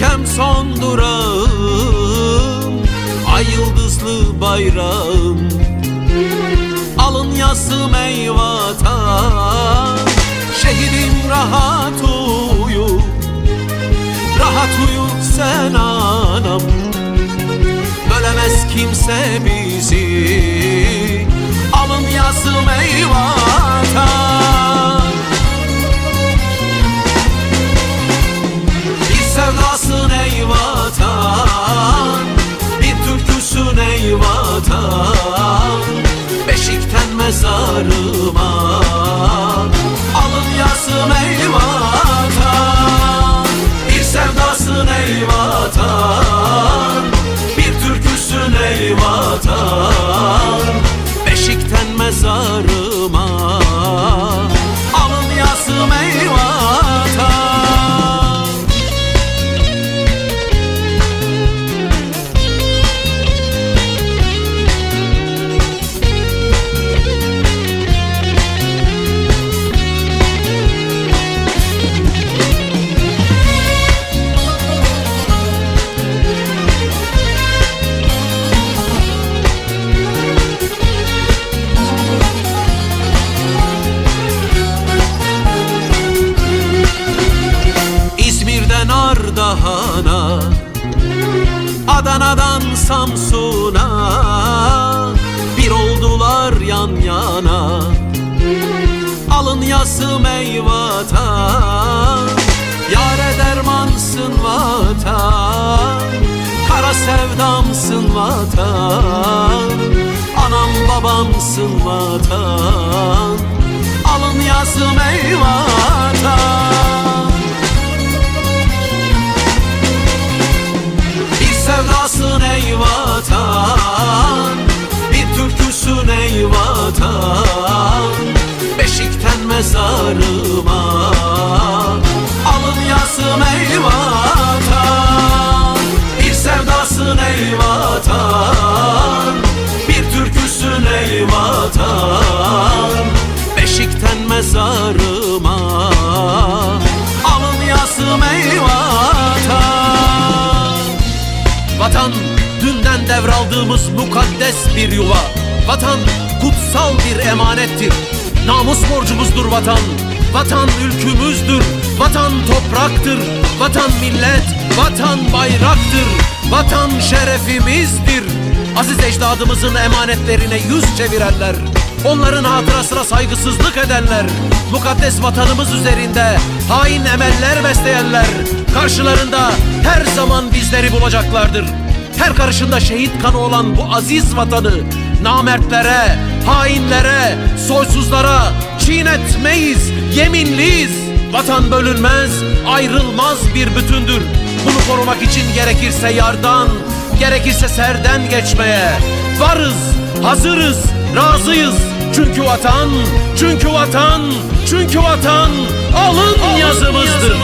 ülkem son durağım Ay yıldızlı bayrağım. Alın yasım ey vatan Şehidim rahat uyu. Rahat uyu sen anam Bölemez kimse bizi. Samsun'a Bir oldular yan yana. Alın yazım ey vatan Yare dermansın vatan Kara sevdamsın vatan Anam babamsın vatan. Alın yazım ey mezarıma Alın yazım ey Bir sevdasın ey Bir türküsün ey Beşikten mezarıma. Alın yazım ey vatan. Vatan dünden devraldığımız mukaddes bir yuva. Vatan kutsal bir emanettir Namus borcumuzdur vatan Vatan ülkümüzdür Vatan topraktır Vatan millet Vatan bayraktır Vatan şerefimizdir. Aziz ecdadımızın emanetlerine yüz çevirenler Onların hatırasına saygısızlık edenler Mukaddes vatanımız üzerinde hain emeller besleyenler Karşılarında her zaman bizleri bulacaklardır. Her karışında şehit kanı olan bu aziz vatanı namertlere, hainlere, soysuzlara çiğnetmeyiz, yeminliyiz. Vatan bölünmez, ayrılmaz bir bütündür. Bunu korumak için gerekirse yardan, gerekirse serden geçmeye varız, hazırız, razıyız. Çünkü vatan, çünkü vatan, çünkü vatan alın, yazımızdır.